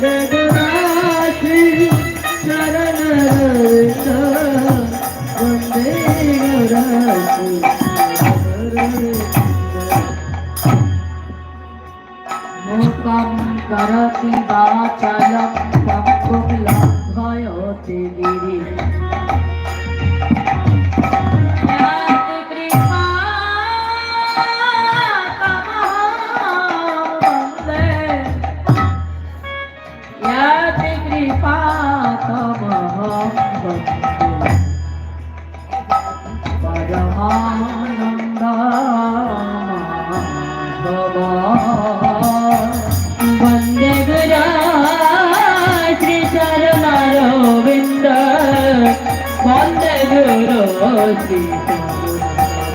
Thank you.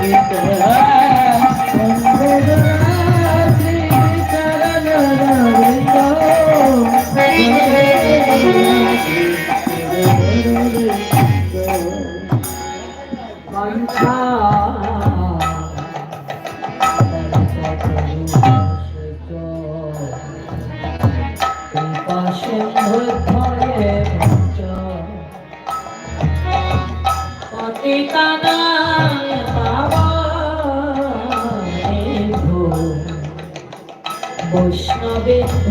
Thank you.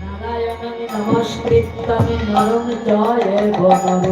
Narayan নমস্কৃত নরম জয় গণ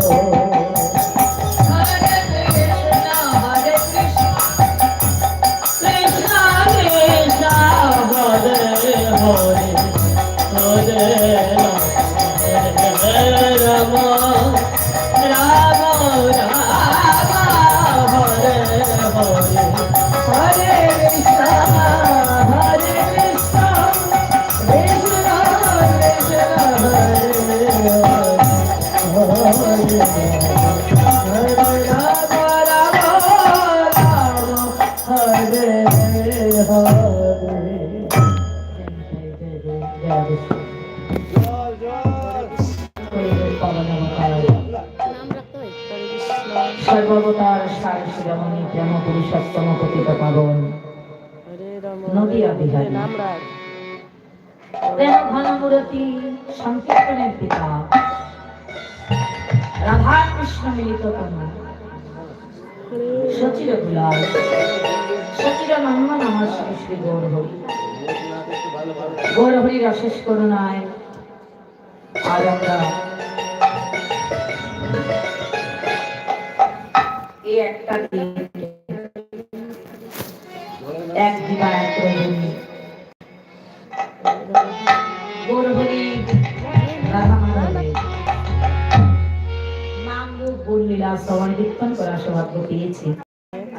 শ্রী নদিয়া বিহারী। প্রেম ঘনমূরতি সংকীর্তনের পিতা। রাধা কৃষ্ণ মিলিত তনু সচির গুলাল সচির নন্দন আমার শ্রী শ্রী গৌর গৌর হরির অশেষ করুণায় আজ আমরা এই একটা দিন এক দিবা এক গৌরহরি রাধা মাধবের নাম রূপ গুণ লীলা কীর্তন করার সৌভাগ্য পেয়েছি।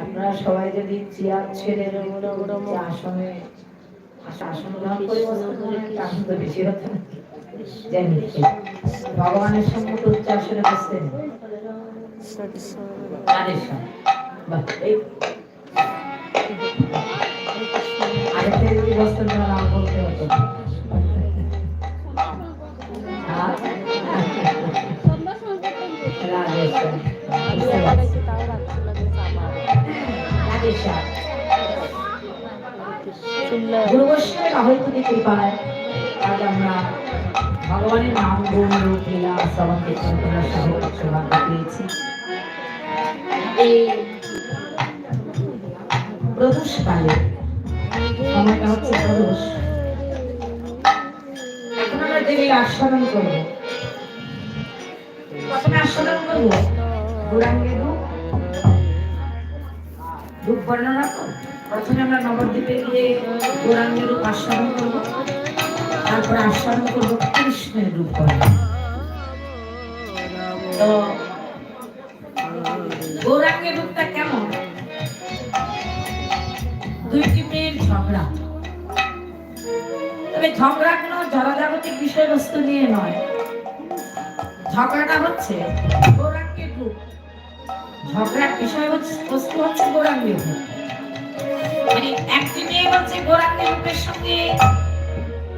আপনারা সবাই যদি চেয়ার ছেড়ে আসনে, আসন ভগবানের বসতেন এই গুরু বৈষ্ণবের অহৈতুকি কৃপায় আজ আমরা ভগবানের নাম হচ্ছে প্রদোষ। এখন আমরা দেবীর আস্বাদন আস্বাদন করব কৃষ্ণের রূপ তো, গৌরাঙ্গের রূপটা কেমন? দুইটি মেয়ের ঝগড়া। তবে ঝগড়া কোনো জড়জাগতিক বিষয়বস্তু নিয়ে নয়। ঝগড়াটা হচ্ছে গৌরাঙ্গের রূপ। ঝগড়ার বিষয়বস্তু হচ্ছে গৌরাঙ্গের রূপ। মানে একটি মেয়ে হচ্ছে গৌরাঙ্গের রূপের সঙ্গে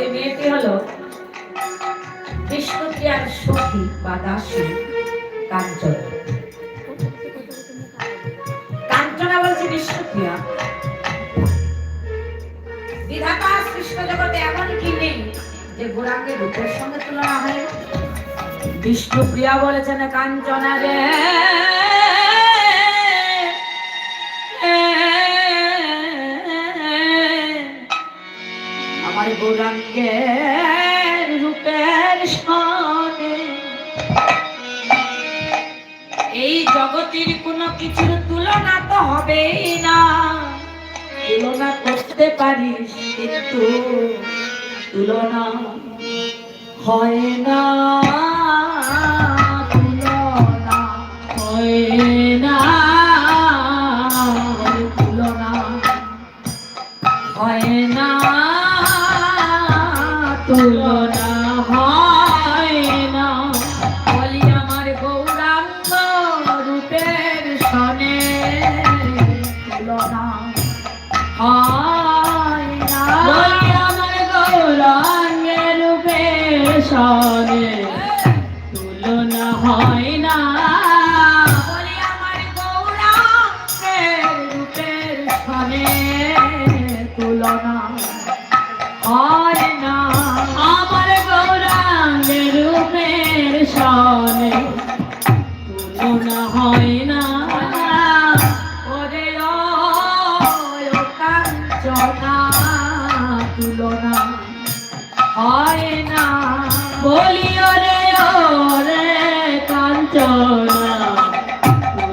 ওই মেয়েটি হলো বিষ্ণুপ্রিয়ার সখী বা দাসী কাঞ্চন কাঞ্চনা বলছে বিষ্ণুপ্রিয়া বিধাতা জগতে এমন কি নেই যে গোরাঙ্গের রূপের সঙ্গে তুলনা হয় বিষ্ণুপ্রিয়া বলেছেন কাঞ্চনা রে আমার গৌরাঙ্গের রূপের এই জগতের কোনো কিছুর তুলনা তো হবেই না। তুলনা করতে পারিস কিন্তু তুলনা হয় না। কাঞ্চনা তুলনা হয় না। বলি ওরে ওরে কাঞ্চনা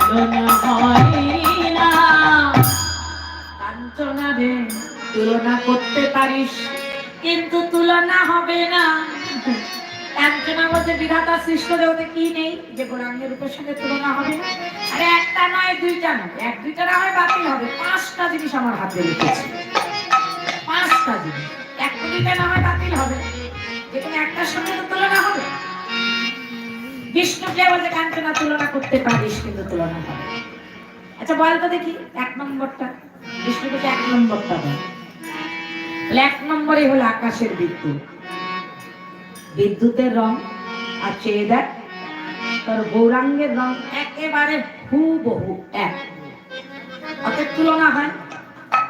তুলনা হয় না। কাঞ্চনা রে, তুলনা করতে পারিস, কিন্তু তুলনা হবে না। বিধাতা সৃষ্ট কি নেই? যে রূপের সঙ্গে তুলনা হবে আরে একটা নয়, দুইটা নয়। এক, দুইটা না হয় বাতিল হবে। পাঁচটা জিনিস আমার হাতে রেখেছি। পাঁচটা জিনিস। দুইটা না হয় বাতিল হবে। একটার সঙ্গে তো তুলনা হবে। বিষ্ণুকে বলতে কাঞ্চনা তুলনা করতে পারিস কিন্তু তুলনা হবে আচ্ছা বল তো দেখি, এক নম্বরটা। বিষ্ণুকে এক নম্বরটা দেয় এক নম্বরে হলো আকাশের বিদ্যুৎ বিদ্যুতের রং, আর চেয়ে দেখ, তোর গৌরাঙ্গের রং একেবারে হুবহু এক। অতএব তুলনা হয়,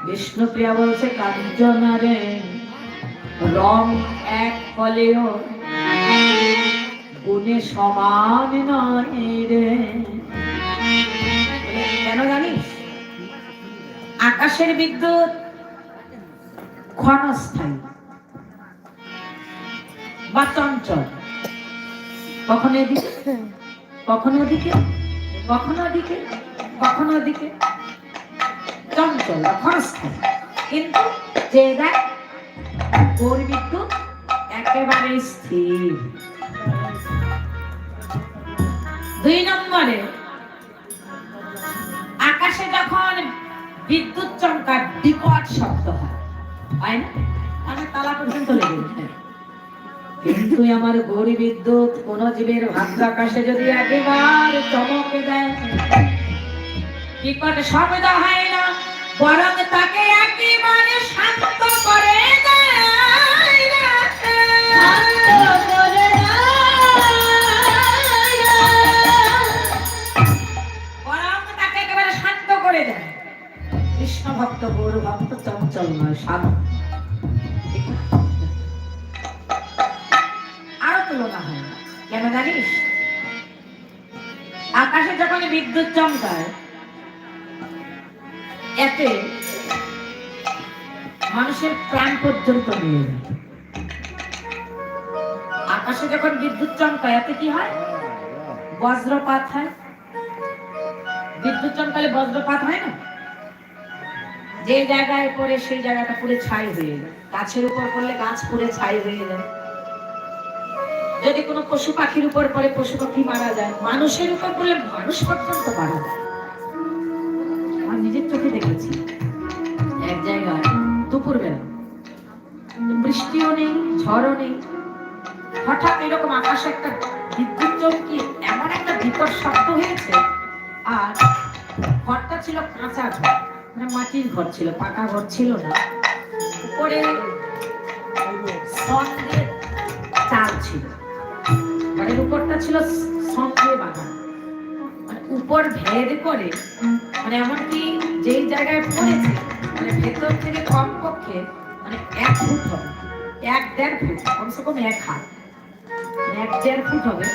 বিষ্ণুপ্রিয়া বলছে কাঞ্চনা রে রং এক হলেও গুণে সমান নয় রে। কেন জানিস? আকাশের বিদ্যুৎ ক্ষণস্থায়ী। বা চঞ্চল কখনো এদিকে? কখনো ওদিকে? কখনো ওদিকে? কখনো ওদিকে? চঞ্চল বা কিন্তু যে দেখ বিদ্যুৎ একেবারে স্থির। দুই নম্বরে, আকাশে যখন বিদ্যুৎ চমকার বিকট শব্দ হয় হয় না? আমি তালা পর্যন্ত লেগে যায়। কিন্তু আমার গৌরী বিদ্যুৎ কোন জীবের ভাগ্য আকাশে যদি একেবার চমকে দেয় বিকট শব্দ হয় না? বরং তাকে একেবারে শান্ত করে ভক্ত গৌর ভক্ত চঞ্চল নয়, সাধু। জানিস? আকাশে যখন বিদ্যুৎ চমকায়, এতে মানুষের প্রাণ পর্যন্ত নিয়ে যায়। আকাশে যখন বিদ্যুৎ চমকায়, এতে কি হয়? বজ্রপাত হয়। বিদ্যুৎ চমকালে বজ্রপাত হয় না? যে জায়গায় পড়ে, সেই জায়গাটা পুরো ছাই হয়ে যায়। গাছের উপর পড়লে গাছ পুড়ে ছাই হয়ে যায়। যদি কোনো পশু পাখির উপর পড়ে পশু পাখি মারা যায়, মানুষের উপর পড়লে মানুষ পর্যন্ত মারা যায়। আমার নিজের চোখে দেখেছি। এক জায়গায় দুপুর বেলা বৃষ্টিও নেই, ঝড়ও নেই। হঠাৎ এরকম আকাশে একটা বিদ্যুৎ চমকি এমন একটা বিকট শব্দ হয়েছে, আর ঘরটা ছিল কাঁচা ঘর মানে মাটির ঘর ছিল, পাকা ঘর ছিল না। উপরে চাল ছিল। ঘরের উপরটা ছিল দিয়ে বাঁধানো মানে উপর ভেদ করে মানে এমনকি যেই জায়গায় পড়েছে মানে ভেতর থেকে কমপক্ষে মানে এক ফুট হবে, এক দেড় ফুট, কমসে কম এক হাত। মানে এক দেড় ফুট হবে,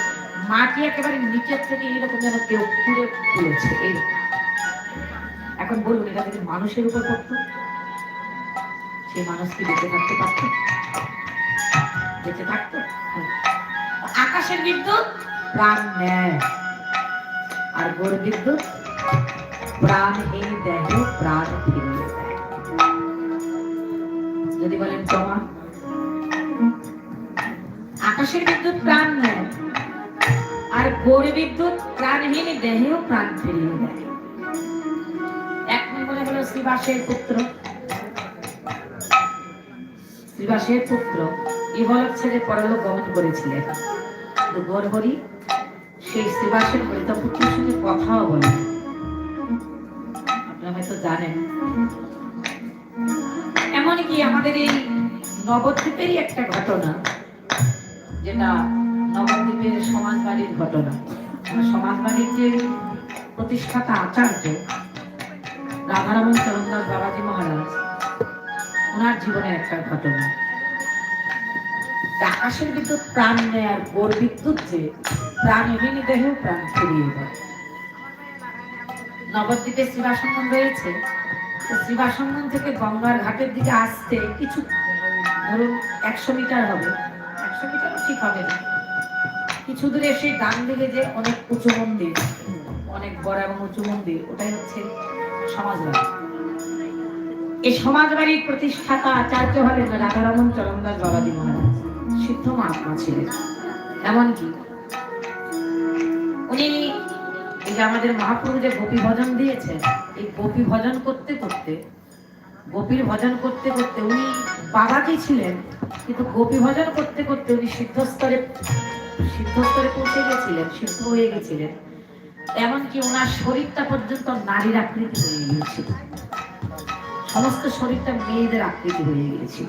মাটি একেবারে নিচের থেকে এইরকম যেন কেউ পুড়ে তুলেছে এই এখন বলুন, এটা যদি মানুষের উপর পড়তো সেই মানুষ কি বেঁচে থাকতে পারত? বেঁচে থাকতো? হ্যাঁ। আকাশের বিদ্যুৎ? প্রাণ নেয়। আর গোর বিদ্যুৎ? প্রাণহীন দেহ প্রাণ ফিরিয়ে দেয়। যদি বলেন প্রমাণ। আকাশের বিদ্যুৎ প্রাণ নেয়। আর গোর বিদ্যুৎ প্রাণহীন দেহেও প্রাণ ফিরিয়ে দেয়। এক নম্বরে হলো শ্রীবাসের পুত্র। শ্রীবাসের পুত্র ইহলোক ছেড়ে পরলোক গমন করেছিলেন। কিন্তু গর্ভরি সেই শ্রীবাসের পরিত পুত্রের সঙ্গে কথাও বলে। আপনারা হয়তো জানেন। এমনকি আমাদের এই নবদ্বীপেরই একটা ঘটনা, যেটা নবদ্বীপের সমাজবাড়ির ঘটনা। সমাজবাড়ির যে প্রতিষ্ঠাতা আচার্য, রাধারমন চরণদাস বাবাজি মহারাজ, ওনার জীবনে একটা ঘটনা। আকাশের বিদ্যুৎ প্রাণ নেয় আর গোর বিদ্যুৎ যে প্রাণহীন দেহেও প্রাণ ফিরিয়ে দেয়। নবদ্বীপে শ্রীবাসঙ্গম রয়েছে। তো শ্রীবাসঙ্গম থেকে গঙ্গার ঘাটের দিকে আসতে কিছু, ধরুন, একশো মিটার হবে। একশো মিটারও ঠিক হবে না। কিছু দূরে এসে ডান দিকে যে অনেক উঁচু মন্দির, অনেক বড় এবং উঁচু মন্দির, ওটাই হচ্ছে সমাজবাড়ি। এই সমাজবাড়ির প্রতিষ্ঠাতা আচার্য হলেন রাধারমন চরণদাস বাবাজি মহারাজ। সিদ্ধ মহাত্মা ছিলেন এমনকি উনি এই যে আমাদের মহাপ্রভু যে গোপী ভজন দিয়েছেন, এই গোপী ভজন করতে করতে, গোপীর ভজন করতে করতে উনি বাবাজি ছিলেন, কিন্তু গোপী ভজন করতে করতে উনি সিদ্ধস্তরে সিদ্ধস্তরে পৌঁছে গেছিলেন, সিদ্ধ হয়ে গেছিলেন। এমনকি ওনার শরীরটা পর্যন্ত নারীর আকৃতি হয়ে গিয়েছিল। সমস্ত শরীরটা মেয়েদের আকৃতি হয়ে গিয়েছিল।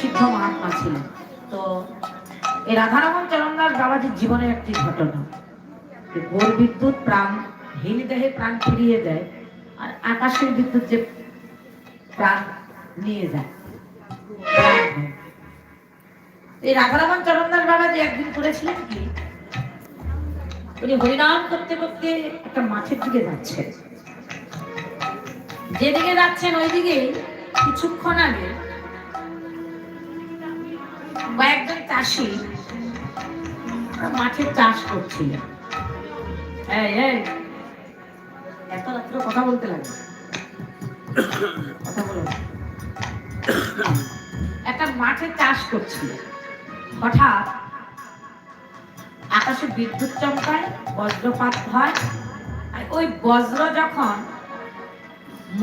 সিদ্ধ মহাত্মা ছিলেন তো এই রাধারমন চরণদাস বাবাজির জীবনের একটি ঘটনা। গোর বিদ্যুৎ প্রাণ, হীন দেহে প্রাণ ফিরিয়ে দেয় আর আকাশের বিদ্যুৎ যে প্রাণ নিয়ে যায়। এই রাধারমন চরণদাস একদিন করেছিলেন কি? উনি হরিনাম করতে করতে একটা মাঠের দিকে যাচ্ছেন। যেদিকে যাচ্ছেন ওইদিকে কিছুক্ষণ আগে কয়েকজন চাষি মাঠে চাষ এই, এত রাত্রে কথা বলতে লাগে। কথা বলো। একটা মাঠে চাষ করছিল। হঠাৎ আকাশে বিদ্যুৎ চমকায় বজ্রপাত হয়। আর ওই বজ্র যখন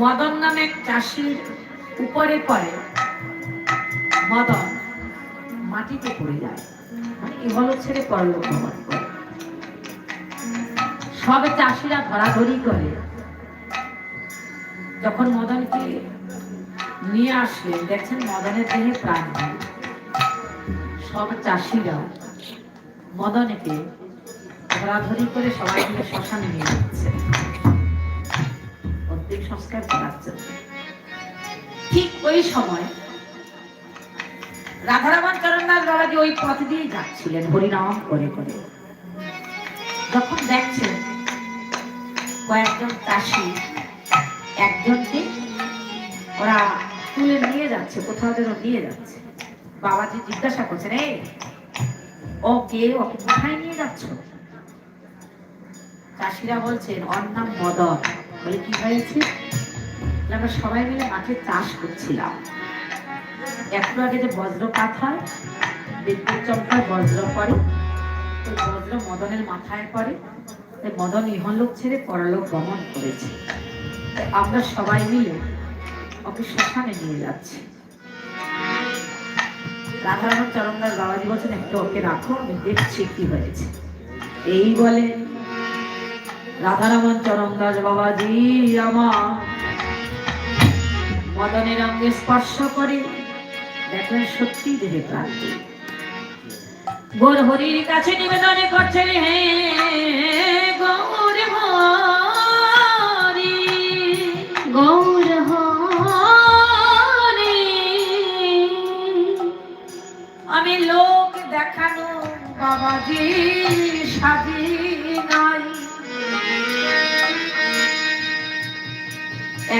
মদন নামে চাষির উপরে পড়ে মদন মাটিতে পড়ে যায়। মানে ইহলোক ছেড়ে পরলোক গমন করে সব চাষিরা ধরাধরি করে। যখন মদনকে নিয়ে আসলেন দেখছেন মদনের দেহে প্রাণ সব চাষিরা মদনকে ধরাধরি করে সবাই মিলে শ্মশানে নিয়ে যাচ্ছে। অন্তিম সংস্কার করাচ্ছে ঠিক ওই সময় রাধারামন চরণদাস বাবাজি ওই পথ দিয়ে যাচ্ছিলেন, হরিনাম করে করে। যখন দেখছেন কয়েকজন চাষি একজনকে ওরা তুলে নিয়ে যাচ্ছে, কোথাও যেন নিয়ে যাচ্ছে। বাবাজি জিজ্ঞাসা করছেন, এই, ও কে? ওকে কোথায় নিয়ে যাচ্ছ? চাষিরা বলছেন, ওর নাম মদন। বলে, কি হয়েছে? আমরা সবাই মিলে মাঠে চাষ করছিলাম। একটু আগে যে বজ্রপাত হয়, বিদ্যুৎ চমকায় বজ্র পড়ে ওই বজ্র মদনের মাথায় পড়ে মদন ইহলোক ছেড়ে পরলোক গমন করেছে। আমরা সবাই মিলে ওকে শ্মশানে নিয়ে যাচ্ছি। রাধারমন চরমদাস বাবাজি বলছেন, একটু ওকে রাখো, আমি দেখছি কি হয়েছে। এই বলে রাধারমন চরমদাস বাবাজি আমার মদনের অঙ্গে স্পর্শ করে দেখলেন সত্যি দেহে ক্লান্তি গোর হরির কাছে নিবেদন করছেন হে গৌর হরি। গৌর হরি। আমি লোক দেখানো বাবাজি সাজি।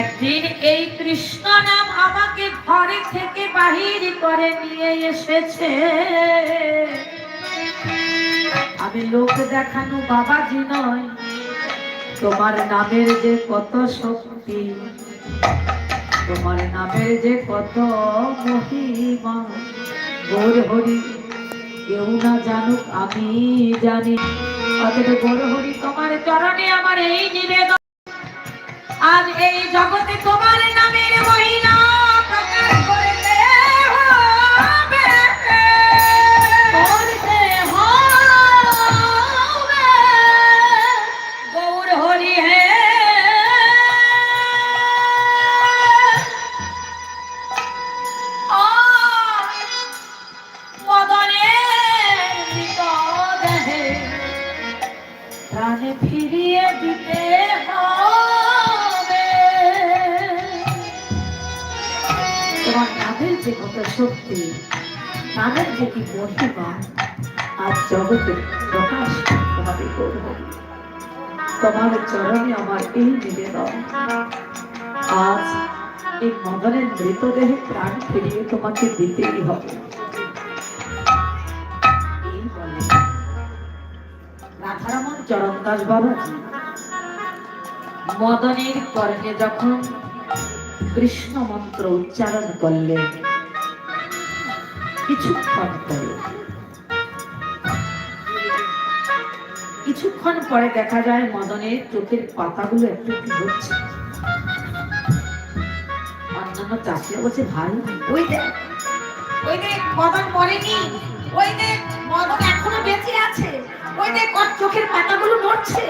একদিন এই কৃষ্ণ নাম আমাকে ঘরে থেকে বাহির করে নিয়ে এসেছে। আমি লোক দেখানো বাবাজি নয়, তোমার নামের যে কত শক্তি, তোমার নামের যে কত মহিমা। গোর হরি, কেউ না জানুক, আমি জানি। অতএব গোর হরি, তোমার চরণে আমার এই নিবেদন আজ এই জগতে তোমার নামের মহিমা নামের যে কি মহিমা আজ জগতে প্রকাশ তোমাকে করব? তোমার চরণে আমার এই নিবেদন। আজ এই মদনের মৃতদেহে প্রাণ ফিরিয়ে তোমাকে দিতেই হবে। রাধারমন চরণদাস বাবাজি মদনের কর্ণে যখন কৃষ্ণ মন্ত্র উচ্চারণ করলেন কিছুক্ষণ পরে। কিছুক্ষণ পরে দেখা যায় মদনের চোখের পাতাগুলো একটু একটু হচ্ছে। অন্যান্য চাষিরা বলছে ভাই ওই দেখ ওই দেখ মদন মরেনি। ওই দেখ মদন এখনও বেঁচে আছে। ওই দেখ ওর চোখের পাতাগুলো নড়ছে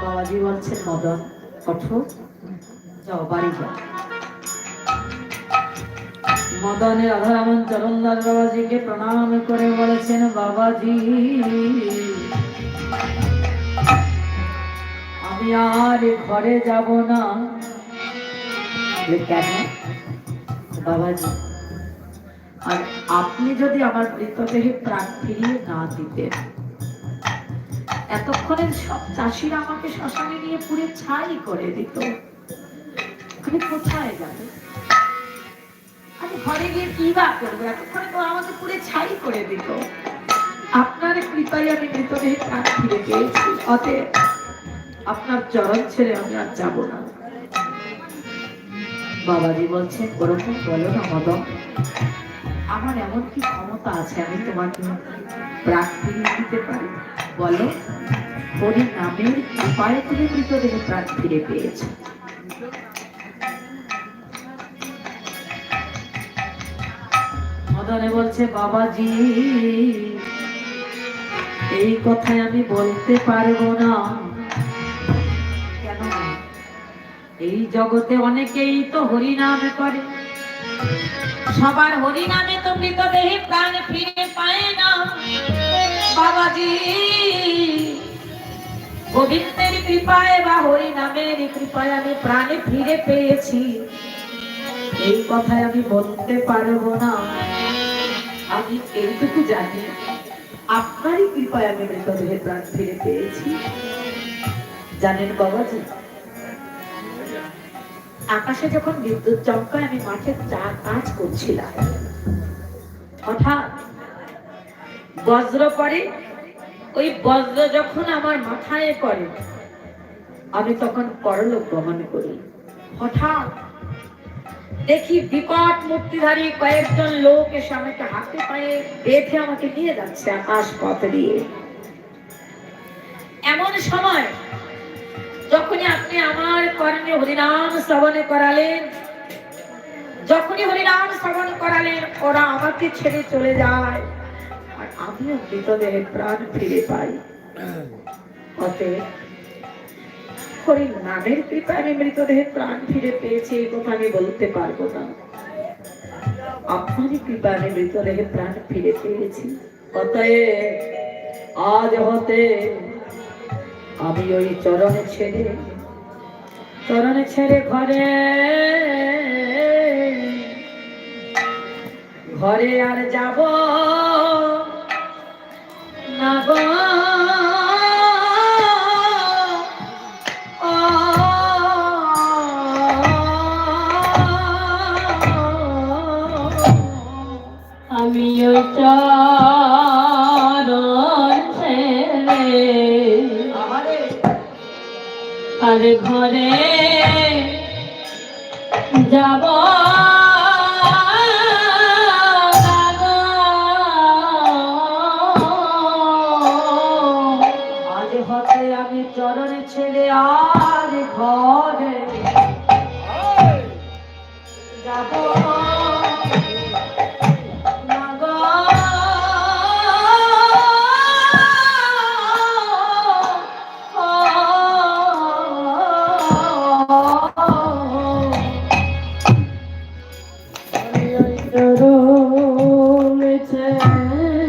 বাবাজি বলছেন মদন ওঠো। বাড়ি যাও মদনে রাধারামন বাবাজিকে প্রণাম করে বলেছেন, বাবাজি, আমি আর ঘরে যাব না। কেন? বাবাজি, আর আপনি যদি আমার মৃতদেহে প্রাণ ফিরিয়ে না দিতেন, এতক্ষণে সব চাষিরা আমাকে শ্মশানে নিয়ে পুড়ে ছাই করে দিত। আমি কোথায় যাব? আমি ঘরে গিয়ে কি বা করব। এতক্ষণে তো আমাকে পুরে ছাই করে দিত আপনার কৃপায় আমি মৃতদেহে প্রাণ ফিরে পেয়েছি অতএব আপনার চরণ ছেড়ে আমি আর যাব না। বাবাজি বলছেন, ওরকম বলো না মদন আমার এমন কি ক্ষমতা আছে? আমি তোমাকে প্রাণ ফিরিয়ে দিতে পারি। বলো, হরি নামের উপায় তুমি মৃতদেহে প্রাণ ফিরে পেয়েছ। মদনে বলছে, বাবাজি, এই কথায় আমি বলতে পারব না? এই জগতে অনেকেই তো হরিনাম করে। সবার হরিনামে তো মৃতদেহে প্রাণ ফিরে পায় না। বাবাজি, গোবিন্দের কৃপায় বা হরিনামের কৃপায় আমি প্রাণে ফিরে পেয়েছি। এই কথায় আমি বলতে পারব না। আমি এইটুকু জানি, আপনারই কৃপায় আমি মৃতদেহে প্রাণ ফিরে পেয়েছি। জানেন বাবাজি, আকাশে যখন বিদ্যুৎ চমকায় আমি মাঠে চা কাজ করছিলাম। হঠাৎ বজ্র পড়ে, ওই বজ্র যখন আমার মাথায় পড়ে, আমি তখন পরলোক গমন করি। হঠাৎ দেখি বিকট মুক্তিধারী কয়েকজন লোক এসে আমাকে হাতে পায়ে বেঁধে আমাকে নিয়ে যাচ্ছে আকাশ পথ দিয়ে। এমন সময়, যখনই আপনি আমার কর্মে হরিনাম শ্রবণে করালেন, যখনই হরিনাম শ্রবণ করালেন, ওরা আমাকে ছেড়ে চলে যায়। আর আমিও মৃতদেহে প্রাণ ফিরে পাই। অতএব হরির নামের কৃপায় আমি মৃতদেহে প্রাণ ফিরে পেয়েছি, এই কথা আমি বলতে পারব না। আপনারই কৃপায় আমি মৃতদেহে প্রাণ ফিরে পেয়েছি। অতএব আজ হতে আমি ওই চরণে ছেড়ে চরণে ছেড়ে ঘরে ঘরে আর যাব না আর ঘরে